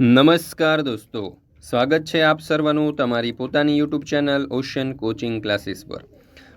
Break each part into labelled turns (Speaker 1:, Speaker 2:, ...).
Speaker 1: નમસ્કાર દોસ્તો. સ્વાગત છે આપ સર્વનું તમારી પોતાની YouTube channel ocean coaching classes પર.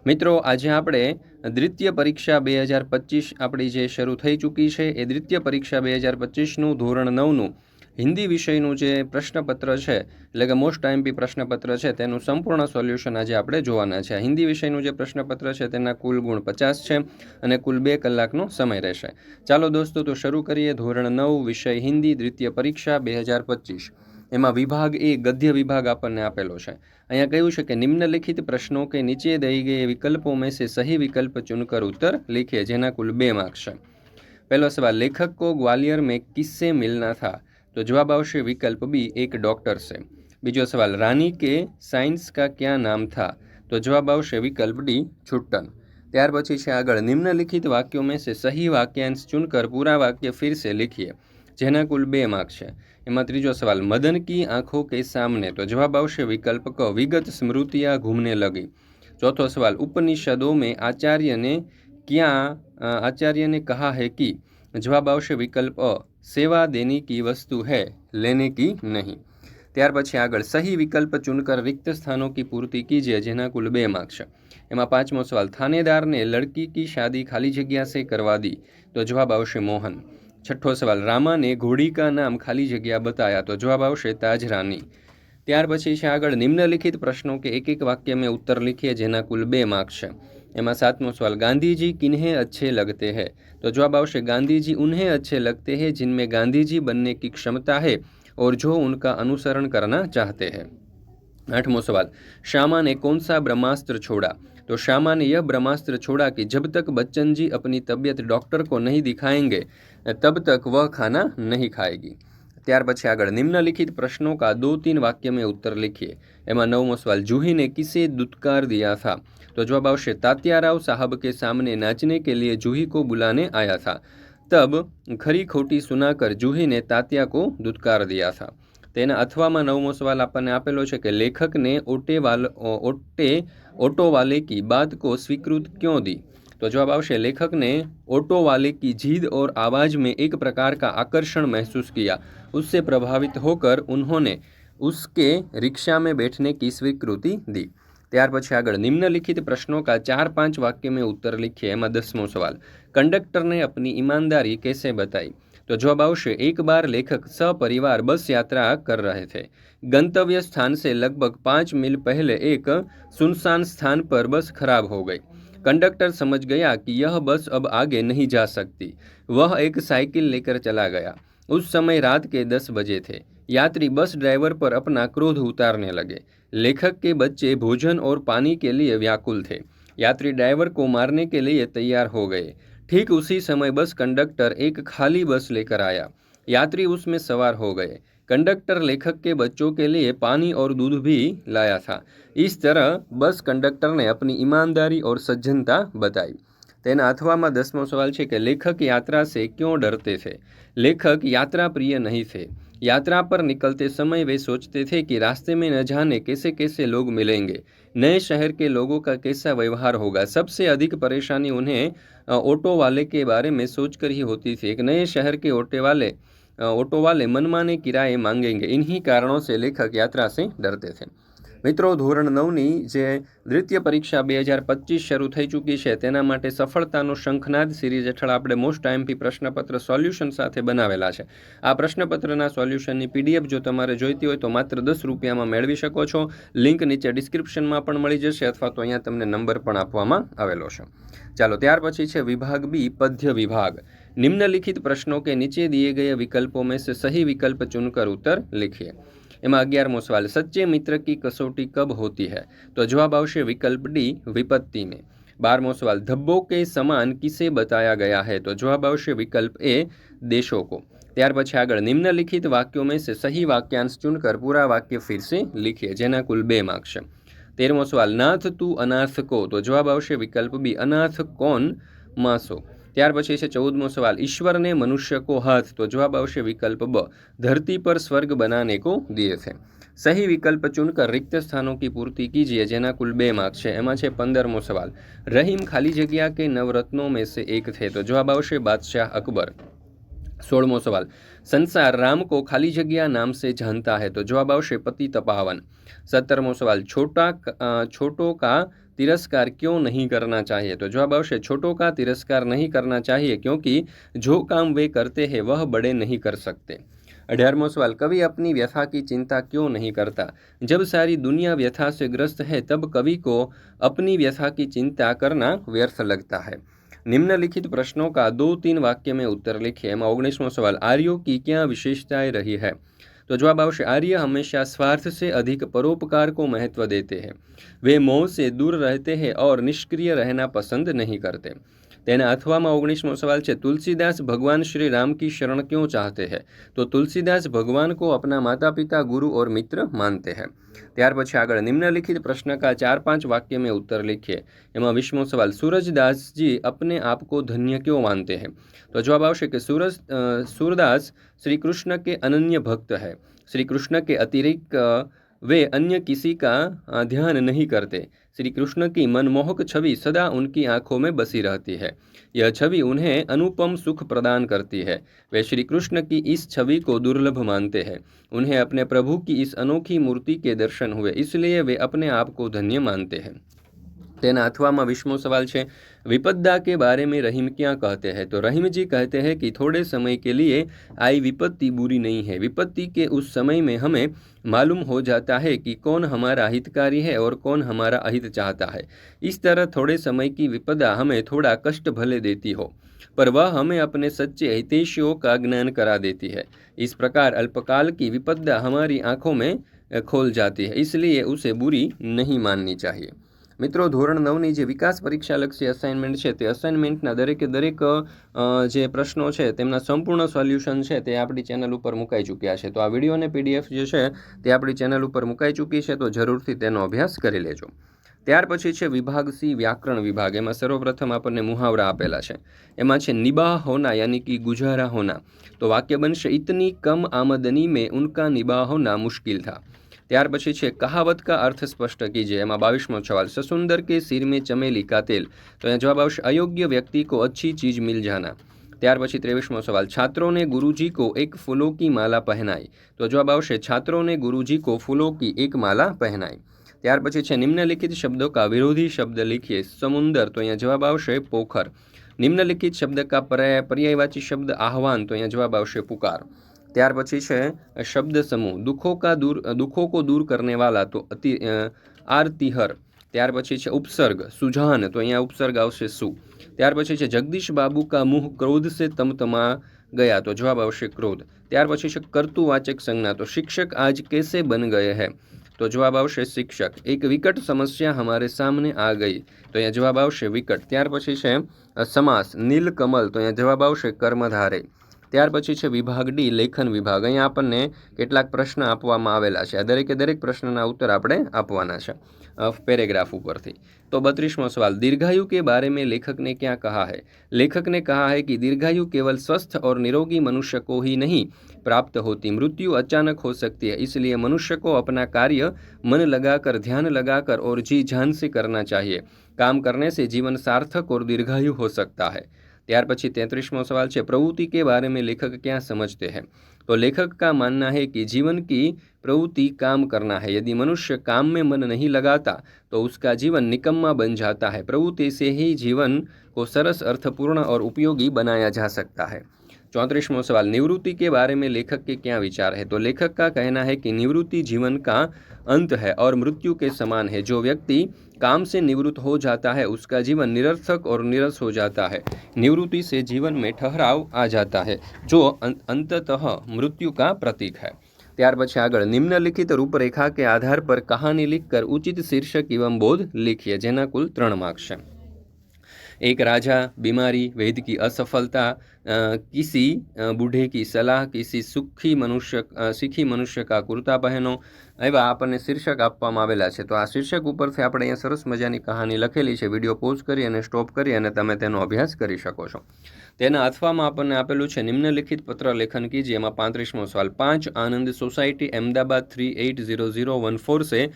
Speaker 1: મિત્રો, આજે આપણે દ્વિતીય પરીક્ષા બે હજાર પચીસ આપણી જે શરૂ થઈ ચૂકી છે એ દ્વિતીય પરીક્ષા બે હજાર પચીસનું ધોરણ નવનું હિન્દી વિષયનું જે પ્રશ્નપત્ર છે, એટલે કે મોસ્ટ આઈએમપી પ્રશ્નપત્ર છે, તેનું સંપૂર્ણ સોલ્યુશન આજે આપણે જોવાના છે. હિન્દી વિષયનું જે પ્રશ્નપત્ર છે, તેના કુલ ગુણ પચાસ છે અને કુલ બે કલાકનો સમય રહેશે. ચાલો દોસ્તો, તો શરૂ કરીએ ધોરણ નવ વિષય હિન્દી દ્વિતીય પરીક્ષા બે હજાર પચીસ. એમાં વિભાગ એ ગદ્ય વિભાગ આપણને આપેલો છે. અહીંયા કહ્યું છે કે નિમ્નલિખિત પ્રશ્નો કે નીચે દઈ ગઈ વિકલ્પો મેં સે સહી વિકલ્પ ચુનકર ઉત્તર લીખે, જેના કુલ બે માર્ક્સ છે. પહેલો સવાલ, લેખક કો ગ્વાલિયર મેં કિસ્સે મિલના થા? તો જવાબ આવશે વિકલ્પ બી, એક ડૉક્ટર છે. બીજો સવાલ, રાની કે સાયન્સ કા ક્યાં નામ થા? તો જવાબ આવશે વિકલ્પ ડી છુટ્ટન ત્યાર પછી છે આગળ, નિમ્નલિખિત વાક્યો મેં છે સહી વાક્યાંશ ચૂનકર પૂરા વાક્ય ફિર સે લીખીએ. જેના કુલ બે માર્ક છે. એમાં ત્રીજો સવાલ, મદન કી આંખો કે સામને? તો જવાબ આવશે વિકલ્પ ક, વિગત સ્મૃતિયા ઘૂમને લગી. ચોથો સવાલ, ઉપનિષદો મેં આચાર્યને ક્યાં આચાર્યને કહા હે કી? જવાબ આવશે વિકલ્પ અ. સેવા દેની કી વસ્તુ હૈ, લેને કી નહીં. ત્યાર પછી આગળ સહી વિકલ્પ ચૂનકર રિક્ત સ્થાનો કી પૂર્તિ કીજે, જેના કુલ બે માર્ક એમાં પાંચમો સવાલ, થાનેદારને લડકી કી શાદી ખાલી જગ્યા સે કરવા દી? તો જવાબ આવશે મોહન. છઠ્ઠો સવાલ, રામાને ઘોડી કા નામ ખાલી જગ્યા બતાયા? તો જવાબ આવશે તાજ રાની ત્યાર પછી છે આગળ, નિમ્નલિખિત પ્રશ્નો કે એક એક વાક્ય મેં ઉત્તર લખીએ, જેના કુલ બે માર્ક છે. सातवों सवाल गांधी जी किन्हें अच्छे लगते हैं तो जवाब अवश्य गांधी जी उन्हें अच्छे लगते हैं जिनमें गांधी जी बनने की क्षमता है और जो उनका अनुसरण करना चाहते हैं आठवां सवाल श्यामा ने कौन सा ब्रह्मास्त्र छोड़ा तो श्यामा ने यह ब्रह्मास्त्र छोड़ा कि जब तक बच्चन जी अपनी तबीयत डॉक्टर को नहीं दिखाएँगे तब तक वह खाना नहीं खाएगी ત્યાર પછી આગળ નિમ્નલિખિત પ્રશ્નો કા દો તીન વાક્ય મેં ઉત્તર લીખીએ. એમાં નવમો સવાલ, જુહીને કિસે દુત્કાર દિયા થા? તો જવાબ આવશે, તાત્યારાવ સાહબ કે સામને નાચને કે લીએ જૂહી કો બુલાને આયા થા? તબ ખરી ખોટી સુનાકર જુહીને તાત્યા કો દુત્કાર દિયા થા. તેના અથવામાં નવમો સવાલ આપણને આપેલો છે કે લેખકને ઓટે વાલ ઓટે ઓટો વાલે કી બાદ કો સ્વીકૃત ક્યો દી? तो जवाब आवश्य लेखक ने ऑटो वाले की जीद और आवाज़ में एक प्रकार का आकर्षण महसूस किया उससे प्रभावित होकर उन्होंने उसके रिक्शा में बैठने की स्वीकृति दी ત્યાર પછી આગળ નિમ્નલિખિત પ્રશ્નો કા ચાર પાંચ वाक्य में उत्तर लिखिए એમાં દસમો સવાલ कंडक्टर ने अपनी ईमानदारी कैसे बताई तो जवाब आवश्य एक बार लेखक सपरिवार बस यात्रा कर रहे थे गंतव्य स्थान से लगभग पाँच मील पहले एक सुनसान स्थान पर बस खराब हो गई कंडक्टर समझ गया कि यह बस अब आगे नहीं जा सकती। वह एक साइकिल लेकर चला गया। उस समय रात के दस बजे थे। यात्री बस ड्राइवर पर अपना क्रोध उतारने लगे। लेखक के बच्चे भोजन और पानी के लिए व्याकुल थे। यात्री ड्राइवर को मारने के लिए तैयार हो गए। ठीक उसी समय बस कंडक्टर एक खाली बस लेकर आया। यात्री उसमें सवार हो गए। कंडक्टर लेखक के बच्चों के लिए पानी और दूध भी लाया था इस तरह बस कंडक्टर ने अपनी ईमानदारी और सज्जनता बताई तेना અથવામાં દસમો સવાલ છે કે લેખક યાત્રા से क्यों डरते थे लेखक यात्रा प्रिय नहीं थे यात्रा पर निकलते समय वे सोचते थे कि रास्ते में न जाने कैसे कैसे लोग मिलेंगे नए शहर के लोगों का कैसा व्यवहार होगा सबसे अधिक परेशानी उन्हें ऑटो वाले के बारे में सोचकर ही होती थी एक नए शहर के ऑटो वाले ऑटो वाले मनमाने किराए मांगेंगे इन्हीं कारणों से लेखक यात्रा से डरते थे મિત્રો ધોરણ નવની જે દ્વિતીય પરીક્ષા બે હજાર પચીસ શરૂ થઈ ચૂકી છે તેના માટે સફળતાનો શંખનાદ સિરીઝ હેઠળ આપણે મોસ્ટ આઈએમપી પ્રશ્નપત્ર સોલ્યુશન સાથે બનાવેલા છે આ પ્રશ્નપત્રના સોલ્યુશનની પીડીએફ જો તમારે જોઈતી હોય તો માત્ર દસ રૂપિયામાં મેળવી શકો છો લિંક નીચે ડિસ્ક્રિપ્શનમાં પણ મળી જશે અથવા તો અહીંયા તમને નંબર પણ આપવામાં આવેલો છે ચાલો ત્યાર પછી છે વિભાગ બી પદ્ય વિભાગ निम्नलिखित प्रश्नों के नीचे दिए गए विकल्पों में से सही विकल्प चुनकर उत्तर लिखिए એમાં અગિયારમો સવાલ સચ્ચે મિત્ર કી કસોટી કબ હોતી है तो जवाब आवश्य विकल्प डी विपत्ति में बारहमो सवाल धब्बों के समान किसे बताया गया है तो जवाब आवश्य विकल्प ए देशों को ત્યાર પછી આગળ નિમ્નલિખિત વાક્યો में से सही वाक्यांश चुनकर पूरा वाक्य फिर से लिखिए જેના કુલ બે માર્ક છે તેરમો સવાલ નાથ તું અનાથ કો તો જવાબ આવશે વિકલ્પ બી અનાથ કોણ માસો ત્યાર પછી છે ચૌદમો સવાલ, ઈશ્વરને મનુષ્ય કો હાથ? તો જવાબ આવશે વિકલ્પ બ, ધરતી પર સ્વર્ગ બનાને કો દિયે થે સહી વિકલ્પ ચૂનકર રિક્ત સ્થાનો કી પૂર્તિ કીજીએ, જેના કુલ બે માર્ક છે. એમાં છે પંદરમો સવાલ, રહીમ ખાલી જગ્યા કે નવરત્નો મેં સે એક થે તો જવાબ આવશે બાદશાહ અકબર. सोलमो सवाल। संसार राम को खाली जगह नाम से जानता है तो जवाब आवश्य पति तपावन। सत्तरमो सवाल, छोटा छोटों का तिरस्कार क्यों नहीं करना चाहिए? तो जवाब आवश्य छोटों का तिरस्कार नहीं करना चाहिए, क्योंकि जो काम वे करते हैं, वह बड़े नहीं कर सकते। अठारहमो सवाल, कवि अपनी व्यथा की चिंता क्यों नहीं करता? जब सारी दुनिया व्यथा से ग्रस्त है, तब कवि को अपनी व्यथा की चिंता करना व्यर्थ लगता है। निम्नलिखित प्रश्नों का दो तीन वाक्य में उत्तर लिखिए एम ओगनीसमो सवाल, आर्यों की क्या विशेषताएँ रही है? तो जवाब अवश्य आर्य हमेशा स्वार्थ से अधिक परोपकार को महत्व देते हैं। वे मोह से दूर रहते हैं और निष्क्रिय रहना पसंद नहीं करते। તેના અથવામાં ઓગણીસમો સવાલ છે तुलसीदास भगवान श्री राम की शरण क्यों चाहते हैं तो तुलसीदास भगवान को अपना माता पिता गुरु और मित्र मानते हैं ત્યાર પછી આગળ નિમ્નલિખિત प्रश्न का चार पांच वाक्य में उत्तर लिखिए એમાં વીસમો સવાલ सूरजदास जी अपने आप को धन्य क्यों मानते हैं तो जवाब आवश्य कि सूरज अ, सूरदास श्री कृष्ण के अनन्य भक्त है श्री कृष्ण के अतिरिक्त अ, वे अन्य किसी का अ, ध्यान नहीं करते श्री कृष्ण की मनमोहक छवि सदा उनकी आंखों में बसी रहती है यह छवि उन्हें अनुपम सुख प्रदान करती है वे श्री कृष्ण की इस छवि को दुर्लभ मानते हैं उन्हें अपने प्रभु की इस अनोखी मूर्ति के दर्शन हुए इसलिए वे अपने आप को धन्य मानते हैं તેના અથવામાં વીસમો સવાલ છે विपदा के बारे में रहीम क्या कहते हैं? तो रहीम जी कहते हैं कि थोड़े समय के लिए आई विपत्ति बुरी नहीं है। विपत्ति के उस समय में हमें मालूम हो जाता है कि कौन हमारा हितकारी है और कौन हमारा अहित चाहता है। इस तरह थोड़े समय की विपदा हमें थोड़ा कष्ट भले देती हो, पर वह हमें अपने सच्चे हितेशियों का ज्ञान करा देती है। इस प्रकार अल्पकाल की विपदा हमारी आँखों में खोल जाती है, इसलिए उसे बुरी नहीं माननी चाहिए। મિત્રો, ધોરણ નવની જે વિકાસ પરીક્ષાલક્ષી અસાઇનમેન્ટ છે, તે અસાઇનમેન્ટના દરેકે દરેક જે પ્રશ્નો છે, તેમના સંપૂર્ણ સોલ્યુશન છે, તે આપણી ચેનલ ઉપર મુકાઈ ચૂક્યા છે. તો આ વીડિયો અને પીડીએફ જે છે, તે આપણી ચેનલ ઉપર મુકાઈ ચૂકી છે, તો જરૂરથી તેનો અભ્યાસ કરી લેજો. ત્યાર પછી છે વિભાગ સી, વ્યાકરણ વિભાગ. એમાં સર્વપ્રથમ આપણને મુહાવરા આપેલા છે. એમાં છે નિબાહ હોના, યાની કે ગુજારા હોના. તો વાક્ય બનશે, ઇતની કમ આમદની મેં ઉનકા નિબાહ હોના મુશ્કિલ થા. ત્યાર પછી છે, કહાવત કા અર્થ સ્પષ્ટ કીજે. એમાં બાવીસમો સવાલ, સસુંદર કે સિર મેં ચમેલી કા તેલ? તો અહીંયા જવાબ આવશે, અયોગ્ય વ્યક્તિ કો અચ્છી ચીજ મિલ જાના. ત્યાર પછી ત્રેવીસમો સવાલ, છાત્રોને ગુરુજી કો એક ફૂલો કી માલા પહેનાય તો જવાબ આવશે, છાત્રોને ગુરુજી કો ફૂલો કી એક માલા પહેનાય ત્યાર પછી છે, નિમ્નલિખિત શબ્દો કા વિરોધી શબ્દ લખીએ. સમુંદર, તો અહીંયા જવાબ આવશે, પોખર. નિમ્નલિખિત શબ્દ કા પર્યાયવાચી શબ્દ આહવાન, તો અહીંયા જવાબ આવશે, પુકાર. ત્યાર પછી છે શબ્દ સમૂહ. દુઃખો કા દૂર દુઃખો કો દૂર કરને વાલા તો અતિ આરતિહર ત્યાર પછી છે, ઉપસર્ગ, સુજાન. તો અહીંયા ઉપસર્ગ આવશે સુ ત્યાર પછી છે, જગદીશ બાબુ કા મુહ ક્રોધ સે તમતમા ગયા? તો જવાબ આવશે ક્રોધ. ત્યાર પછી છે કર્તુવાચક સંજ્ઞા. તો શિક્ષક આજ કેસે બન ગયે હે? તો જવાબ આવશે શિક્ષક. એક વિકટ સમસ્યા અમારે સામને આ ગઈ. તો અહીંયા જવાબ આવશે વિકટ. ત્યાર પછી છે સમાસ, નીલકમલ. તો અહીંયા જવાબ આવશે કર્મધારે. ત્યાર પછી છે વિભાગ ડી લેખન વિભાગ અહીંયા આપણને કેટલાક પ્રશ્ન આપવામાં આવેલા છે આ દરેકે દરેક પ્રશ્નના ઉત્તર આપણે આપવાના છે પેરેગ્રાફ ઉપરથી तो बत्तीसवां सवाल दीर्घायु के बारे में लेखक ने क्या कहा है लेखक ने कहा है कि दीर्घायु केवल स्वस्थ और निरोगी मनुष्य को ही नहीं प्राप्त होती मृत्यु अचानक हो सकती है इसलिए मनुष्य को अपना कार्य मन लगाकर ध्यान लगाकर और जी जान से करना चाहिए काम करने से जीवन सार्थक और दीर्घायु हो सकता है ત્યાર પછી तैंतीसवां सवाल है प्रवृत्ति के बारे में लेखक क्या समझते हैं तो लेखक का मानना है कि जीवन की प्रवृत्ति काम करना है यदि मनुष्य काम में मन नहीं लगाता तो उसका जीवन निकम्मा बन जाता है प्रवृत्ति से ही जीवन को सरस अर्थपूर्ण और उपयोगी बनाया जा सकता है चौंतीसवां सवाल निवृत्ति के बारे में लेखक के क्या विचार है तो लेखक का कहना है कि निवृत्ति जीवन का अंत है और मृत्यु के समान है जो व्यक्ति काम से निवृत्त हो जाता है उसका जीवन निरर्थक और निरस हो जाता है निवृत्ति से जीवन में ठहराव आ जाता है जो अं- अंततः मृत्यु का प्रतीक है ત્યાર પછી આગળ નિમ્નલિખિત રૂપરેખા કે આધાર પર કહાની लिखकर उचित शीर्षक एवं बोध लिखिए જેના કુલ ત્રણ માર્ક્સ છે એક રાજા બીમારી વૈદ કી અસફળતા કિસી બુઢે કી સલાહ કિસી સુખી મનુષ્ય શીખી મનુષ્ય કા કુર્તા પહેનો એવા આપણને શીર્ષક આપવામાં આવેલા છે. તો આ શીર્ષક ઉપરથી આપણે અહીંયા સરસ મજાની કહાની લખેલી છે. વીડિયો પોઝ કરી અને સ્ટોપ કરી અને તમે તેનો અભ્યાસ કરી શકો છો. તેના અથવામાં આપણને આપેલું છે નિમ્નલિખિત પત્ર લેખન કી, જેમાં પાંત્રીસમો સવાલ, પાંચ Anand society, Ahmedabad, three eight zero zero one four છે.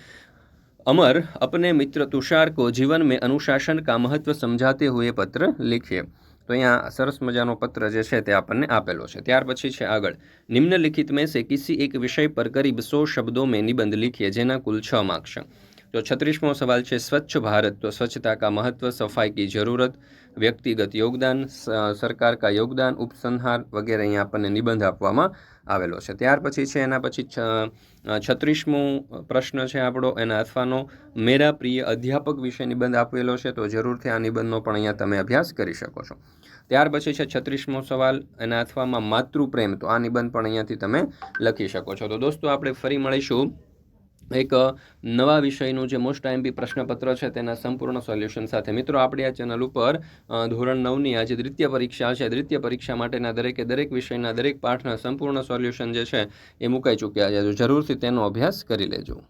Speaker 1: अमर अपने मित्र तुषार को जीवन में अनुशासन का महत्व समझाते हुए पत्र लिखिए તો અહીંયા સરસ મજાનો પત્ર જે છે તે આપણને આપેલો છે ત્યાર પછી છે આગળ નિમ્નલિખિત में से किसी एक विषय पर करीब सौ शब्दों में निबंध लिखिए જેના કુલ છ માર્ક્સ છે તો છત્રીસમો સવાલ છે, સ્વચ્છ ભારત, તો સ્વચ્છતા કા મહત્વ, સફાઈ કી જરૂરત, વ્યક્તિગત યોગદાન સરકાર કા યોગદાન, ઉપસંહાર વગેરે અહીંયા આપણને નિબંધ આપવામાં આવેલો છે. ત્યાર પછી છે, એના પછી છત્રીસમો પ્રશ્ન છે આપણો, એના અથવાનો મેરા પ્રિય અધ્યાપક વિશે નિબંધ આપેલો છે, તો જરૂરથી આ નિબંધનો પણ અહીંયા તમે અભ્યાસ કરી શકો છો. ત્યાર પછી છે, છત્રીસમો સવાલ, એના અથવામાં માતૃપ્રેમ તો આ નિબંધ પણ અહીંયાથી તમે લખી શકો છો. તો દોસ્તો, આપણે ફરી મળીશું. એક નવા વિષયનું જે મોસ્ટ આઈએમપી પ્રશ્નપત્ર છે તેના સંપૂર્ણ સોલ્યુશન સાથે. મિત્રો, આપણી આ ચેનલ ઉપર ધોરણ નવની આ જે દ્વિતીય પરીક્ષા છે, દ્વિતીય પરીક્ષા માટેના દરેકે દરેક વિષયના દરેક પાઠના સંપૂર્ણ સોલ્યુશન જે છે એ મુકાઈ ચૂક્યા છે. જરૂરથી તેનો અભ્યાસ કરી લેજો.